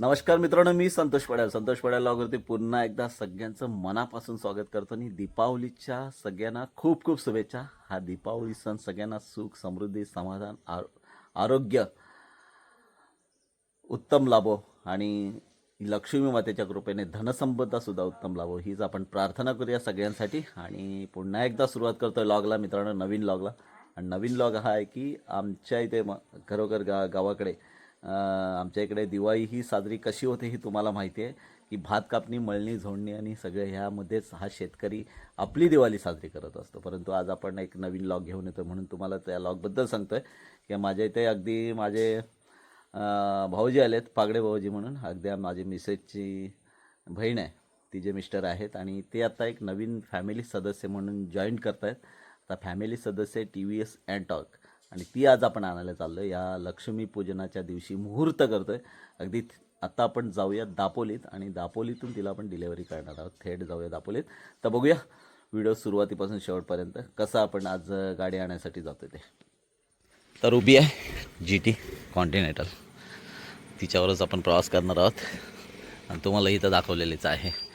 नमस्कार मित्रांनो मी संतोष पड्याल संतोष पड्याल लॉगवरती पुन्हा एकदा सगळ्यांचं मनापासून स्वागत करतो आणि दीपावलीच्या सगळ्यांना खूप खूप शुभेच्छा. हा दीपावली सण सगळ्यांना सुख समृद्धी समाधान आर आरोग्य उत्तम लाभो. आणि लक्ष्मी मातेच्या कृपेने धनसंपदा उत्तम लाभो. हीच आपण प्रार्थना करूया सगळ्यांसाठी. आणि पुन्हा एकदा सुरुवात करतोय लॉगला मित्रांनो नवीन लॉगला. आणि नवीन लॉग हा आहे की आमच्या इथे म खरोखर गा गावाकडे आमच्या इकडे दिवाळी ही साजरी कशी होते ही तुम्हाला माहिती आहे की भात कापणी मळणी झोडणी आणि सगळं ह्यामध्येच हा शेतकरी आपली दिवाळी साजरी करत असतो. परंतु आज आपण एक नवीन लॉग घेऊन येतो म्हणून तुम्हाला त्या लॉगबद्दल सांगतो आहे की माझ्या इथे अगदी माझे भाऊजी आलेत पागडे भाऊजी म्हणून. अगदी माझी मिसेसची बहीण आहे तिचे मिस्टर आहेत आणि ते आता एक नवीन फॅमिली सदस्य म्हणून जॉईन करत आहेत आता फॅमिली सदस्य टी व्ही एस अँटॉक आणि ती आज आपण आणायला चाललो या लक्ष्मी पूजनाच्या दिवशी मुहूर्त करतो आहे अगदी आत्ता आता आपण जाऊया दापोलीत आणि दापोलीतून तिला आपण डिलेवरी करणार आहोत. थेट जाऊया दापोलीत. तर बघूया व्हिडिओ सुरुवातीपासून शेवटपर्यंत कसं आपण आज गाडी आणण्यासाठी जातो ते. तर उभी आहे जी टी कॉन्टिनेंटल तिच्यावरच आपण प्रवास करणार आहोत. आणि तुम्हाला इथं दाखवलेलीच आहे.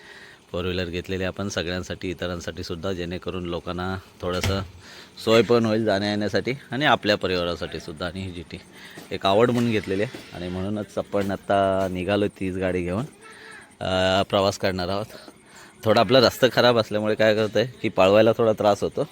फोर व्हीलर घेतलेली आपण सगळ्यांसाठी इतरांसाठी सुद्धा जेणेकरून लोकांना थोडंसं सोय पण होईल जाण्या येण्यासाठी आणि आपल्या परिवारासाठी सुद्धा. आणि ही जी टी एक आवड म्हणून घेतलेली आहे. आणि म्हणूनच आपण आत्ता निघालो तीच गाडी घेऊन. प्रवास करणार आहोत. थोडा आपला रस्ता खराब असल्यामुळे काय करतं आहे की पाळवायला थोडा त्रास होतो.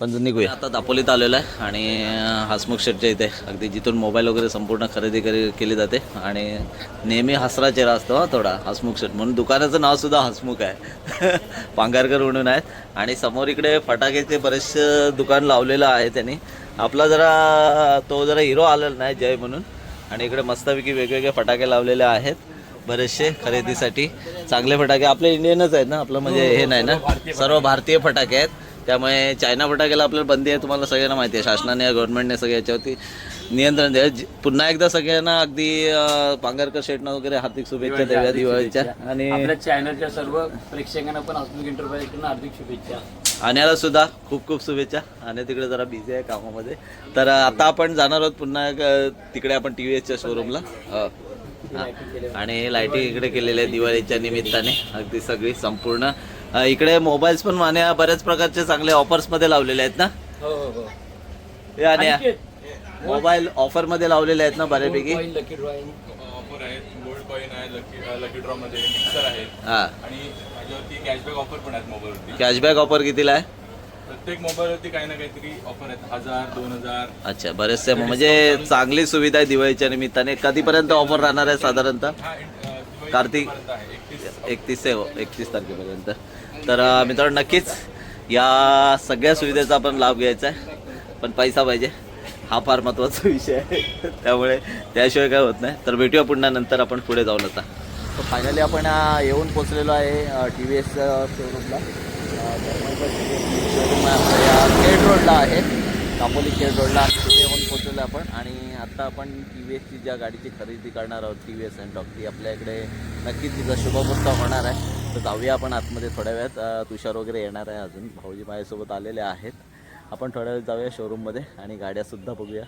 पण निघूया. आता दापोलीत आलेलो आहे आणि हसमुख शेटच्या इथे. अगदी जिथून मोबाईल वगैरे संपूर्ण खरेदी करी केली जाते. आणि नेहमी हसरा चेहरा असतो हा थोडा हसमुख शेट म्हणून दुकानाचं नावसुद्धा हसमुख आहे. पांगारकर म्हणून आहेत. आणि समोर इकडे फटाक्याचे बरेचसे दुकान लावलेलं आहे त्यांनी. आपला जरा तो जरा हिरो आलेला नाही जय म्हणून. आणि इकडे मस्तपैकी वेगवेगळे फटाके लावलेले आहेत. बरेचसे खरेदीसाठी. चांगले फटाके. आपले इंडियनच आहेत ना आपलं म्हणजे हे नाही ना. सर्व भारतीय फटाके आहेत. त्यामुळे चायना फटाक्याला आपल्याला बंदी आहे तुम्हाला सगळ्यांना माहिती आहे. शासनाने गव्हर्नमेंटने सगळ्या याच्यावरती नियंत्रण द्या जी- पुन्हा एकदा सगळ्यांना अगदी पांगारकर शेटनं वगैरे हार्दिक शुभेच्छा देऊया दिवाळीच्या. आणि आपल्या चॅनलच्या सर्व प्रेक्षकांना पण हार्दिक शुभेच्छा. आण्याला सुद्धा खूप खूप शुभेच्छा. आणि तिकडे जरा बिझी आहे कामामध्ये. तर आता आपण जाणार आहोत पुन्हा तिकडे आपण टी व्ही एसच्या शोरूमला आणि लाईटिंग इकडे केलेल्या दिवाळीच्या निमित्ताने. अगदी सगळी संपूर्ण इकडे मोबाईल्स पण मान्या बऱ्याच प्रकारचे चांगले ऑफर्समध्ये लावलेले आहेत ना? हो हो हो. हे आणि मोबाईल ऑफरमध्ये लावलेले आहेत ना बऱ्यापैकी? लकी ड्रॉइंग ऑफर आहेत गोल्ड कॉईन आहे लकी लकी ड्रॉ मध्ये मिक्सर आहेत. हा. आणि माझ्यावरती कॅशबॅक ऑफर पण आहेत मोबाईलवरती कॅशबॅक ऑफर कितीला आहे? प्रत्येक मोबाईलवरती काही ना काहीतरी ऑफर आहेत. हजार दोन हजार. अच्छा बरेचसे म्हणजे चांगली सुविधा आहे दिवाळीच्या निमित्ताने. कधीपर्यंत ऑफर राहणार आहे साधारणतः? हा कार्तिक? एकतीस आहे ते एकतीस तारखेपर्यंत. तर मित्रांनो नक्कीच या सगळ्या सुविधेचा आपण लाभ घ्यायचा आहे. पण पैसा पाहिजे. हा फार महत्त्वाचा विषय आहे. त्यामुळे त्याशिवाय काय होत नाही. तर भेटूया पुन्हा नंतर आपण पुढे जाऊन आता. फायनली आपण येऊन पोचलेलो आहे टी व्ही एस शोरूमला शोरूम आपल्या या केड रोडला आहे. दापोली केड रोडला तिथे पोचलेलो आपण आणि आत्ता आपण टी व्ही एसची ज्या गाडीची खरेदी करणार आहोत टी व्ही एस अँड ती आपल्या इकडे नक्कीच तिचा शुभमुहूर्त होणार आहे. तर जाऊया आपण आतमध्ये थोड्या वेळात. तुषार वगैरे येणार आहे अजून. भाऊजी माझ्यासोबत आलेले आहेत. आपण थोड्या वेळ जाऊया शोरूममध्ये आणि गाड्यासुद्धा बघूया.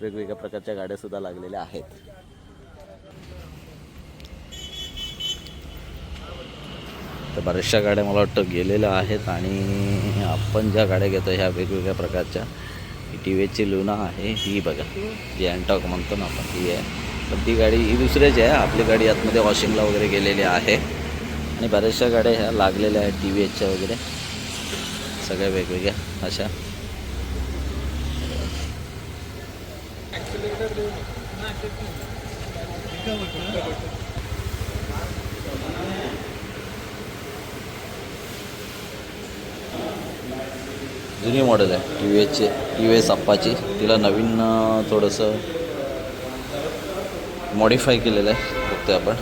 वेगवेगळ्या प्रकारच्या गाड्यासुद्धा लागलेल्या आहेत. तर बऱ्याचशा गाड्या मला वाटतं गेलेल्या आहेत आणि आपण ज्या गाड्या घेतो ह्या वेगवेगळ्या प्रकारच्या. टी लुना आहे ही बघा. जी अँटॉक म्हणतो ना आपण ही आहे. पण ती गाडी ही दुसऱ्याची आहे आपली गाडी आतमध्ये वॉशिंगला वगैरे गेलेली आहे. आणि बऱ्याचशा गाड्या ह्या लागलेल्या आहेत टी व्ही एचच्या वगैरे. सगळ्या वेगवेगळ्या अशा. जुनी मॉडेल आहे. T V U T V S Apache तिला नवीन थोडंसं मॉडीफाय केलेलं आहे. बघतोय आपण.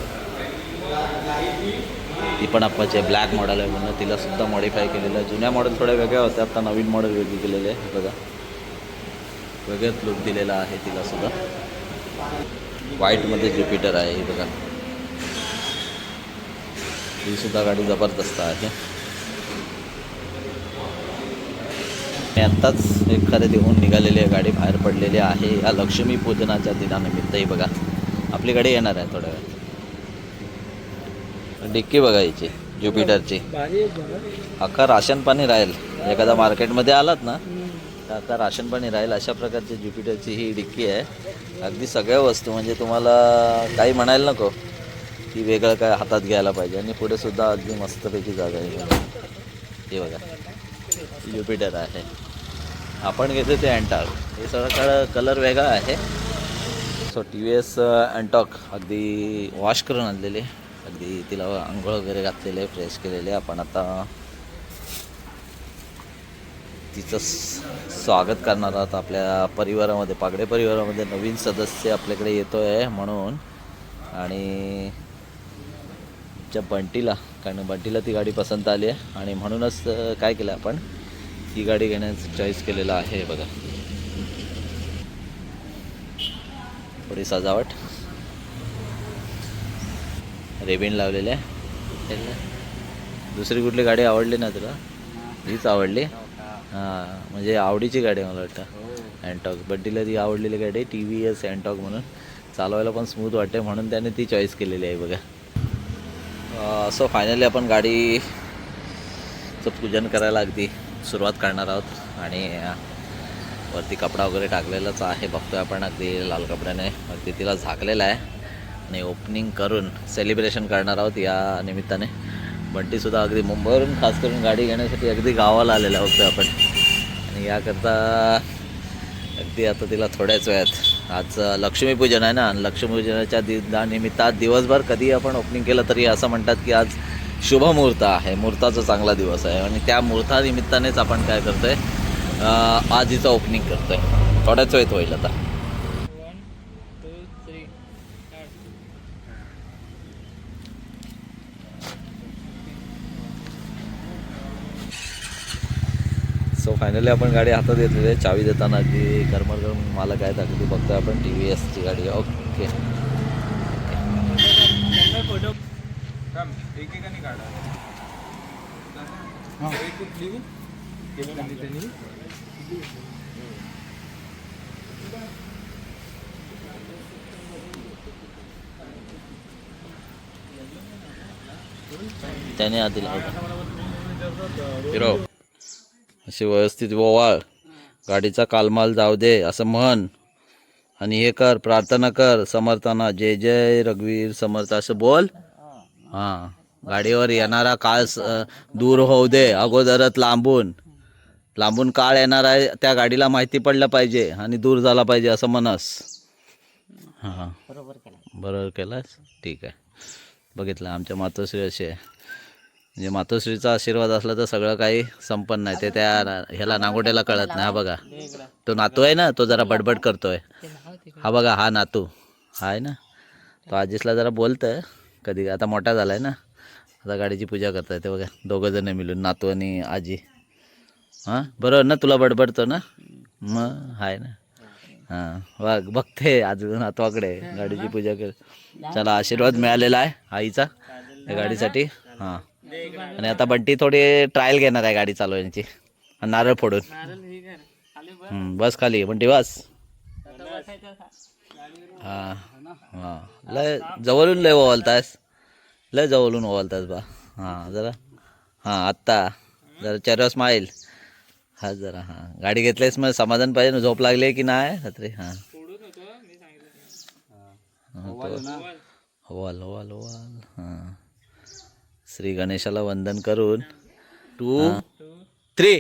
ती पण अप्पाची आहे. ब्लॅक मॉडेल आहे म्हणून तिलासुद्धा मॉडिफाय मॉडीफाय केलेलं आहे. जुन्या मॉडेल थोड्या वेगळ्या होत्या. आता नवीन मॉडेल वेगळी केलेले आहे. बघा. वेगळंच लुक दिलेला आहे तिलासुद्धा व्हाईटमध्ये ज्युपिटर आहे. बघा. ही सुद्धा गाडी जबरदस्त आहे. मी आत्ताच एक देऊन निघालेली आहे गाडी बाहेर पडलेली आहे. या लक्ष्मी पूजनाच्या दिनानिमित्तही बघा आपली गाडी येणार आहे थोड्या वेळात. डिक्की बघा याची ज्युपिटरची. अख्खा राशन पाणी राहील. एखादा मार्केटमध्ये आलात ना तर अख्खा राशन पाणी राहील. अशा प्रकारची ज्युपिटरची ही डिक्की आहे. अगदी सगळ्या वस्तू म्हणजे तुम्हाला काही म्हणायला नको. की वेगळं काय हातात घ्यायला पाहिजे. आणि पुढे सुद्धा अगदी मस्तपैकी जागा आहे. हे बघा. ज्युपिटर आहे. आपण घेतो ते अँटॉक हे सगळं कलर वेगळा आहे. So T V S Ntorq अगदी वॉश करून आणलेले. अगदी तिला आंघोळ वगैरे घातलेले फ्रेश केलेले. आपण आता तिचं स्वागत करणार आहोत आपल्या परिवारामध्ये पागडे परिवारामध्ये. नवीन सदस्य आपल्याकडे येतो आहे म्हणून. आणि त्या बंटीला कारण बंटीला ती गाडी पसंत आली आहे. आणि म्हणूनच uh, काय केलं आपण? ही गाडी घेण्याचं चॉईस केलेलं आहे बघा. थोडी सजावट. रेबिन लावलेले आहे. दुसरी कुठली गाडी आवडली ना तुला? हीच आवडली? हां म्हणजे आवडीची गाडी मला वाटतं. अँटॉक बड्डीला ती आवडलेली गाडी टी व्ही एस अँटॉक म्हणून. चालवायला पण स्मूथ वाटते म्हणून त्याने ती चॉईस केलेली आहे बघा. असं फायनली आपण गाडीचं पूजन करायला अगदी सुरुवात करणार आहोत. आणि वरती कपडा वगैरे टाकलेलाच आहे. बघतोय आपण अगदी लाल कपड्याने. अगदी तिला झाकलेला आहे. आणि ओपनिंग करून सेलिब्रेशन करणार आहोत या निमित्ताने. बंटीसुद्धा अगदी मुंबईवरून खास करून गाडी घेण्यासाठी अगदी गावाला आलेला होतो आपण. आणि याकरता अगदी आता तिला थोड्याच वेळात. आज लक्ष्मीपूजन आहे ना? आणि लक्ष्मीपूजनाच्या दि निमित्तात दिवसभर कधी आपण ओपनिंग केलं तरी असं म्हणतात की आज शुभ मुहूर्त आहे. मुहूर्ताचा चांगला दिवस आहे. आणि त्या मुहूर्तानिमित्तानेच आपण काय करतो आहे आधीचं ओपनिंग करतो आहे थोड्याच वेळेत होईल आता. सो फायनली आपण गाडी हातात घेतलेली आहे. चावी देताना अगदी गरमर गरम मला काय दाखवली बघतोय आपण. टी व्ही एसची गाडी. ओके त्याने? आधी लावला हिरो अशी व्यवस्थित ओवाळ गाडीचा कालमाल जाऊ दे असं म्हण. आणि हे कर प्रार्थना कर समर्थांना. जय जय रघुवीर समर्थ असं बोल. हां. गाडीवर येणारा काळ दूर होऊ दे अगोदरच लांबून. लांबून काळ येणार आहे त्या गाडीला माहिती पडलं पाहिजे आणि दूर झाला पाहिजे असं म्हणस. हां. बरोबर केलास? ठीक आहे. बघितलं आमच्या मातोश्री अशी आहे म्हणजे मातोश्रीचा आशीर्वाद असला तर सगळं काही संपन्न नाही ते त्या ह्याला नागोट्याला कळत नाही. हा बघा. तो नातू आहे ना तो जरा बडबड करतोय. हा बघा हा नातू. हा आहे ना? तो आजीसला जरा बोलतंय. कधी आता मोठा झाला आहे ना. आता गाडीची पूजा करताय ते बघा. दोघं जण मिळून नातू आणि आजी. हां? बरोबर ना? तुला बडबडतो ना? मग आहे ना. हां. वा बघते अजून नातवाकडे गाडीची पूजा कर. चला आशीर्वाद मिळालेला आहे आईचा त्या गाडीसाठी. हां. आणि आता बंटी थोडी ट्रायल घेणार आहे गाडी चालवण्याची नारळ फोडून. बस खाली. बंटी बस. हां. हां. लय जवळून लय ओवालतास लय जवळून ओवालतास बा. हां जरा. हां आत्ता. जरा चेहरा स्माईल हा जरा हां. गाडी घेतलीस मग समाधान पाहिजे ना झोप लागली की नाही? रात्री हां. ओवाल ओवाल ओवाल. हां. श्री गणेशाला वंदन करून. Two three.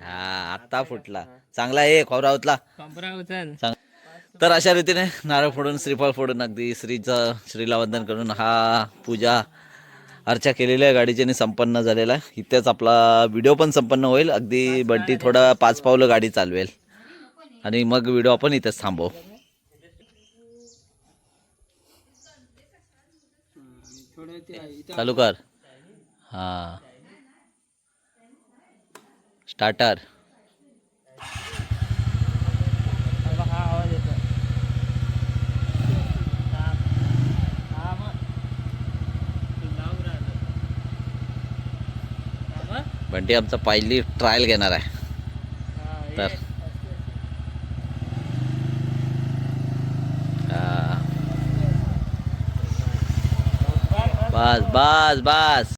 हा आत्ता फुटला. चांगला आहे खोबरावतला चांग- तर अशा रीतीने नारळ फोडून श्रीफळ फोडून अगदी श्रीचं श्रीला वंदन करून हा पूजा अर्चा केलेली आहे. संपन्न झालेला आहे. इथेच आपला व्हिडिओ पण संपन्न होईल. अगदी बंटी थोडा पाच पावलं गाडी चालवेल. आणि मग व्हिडिओ आपण इथेच थांबवू. चालू कर. हां. स्टार्टर. बंटी आमचा पहिली ट्रायल घेणार आहे. तर. बस बस बस.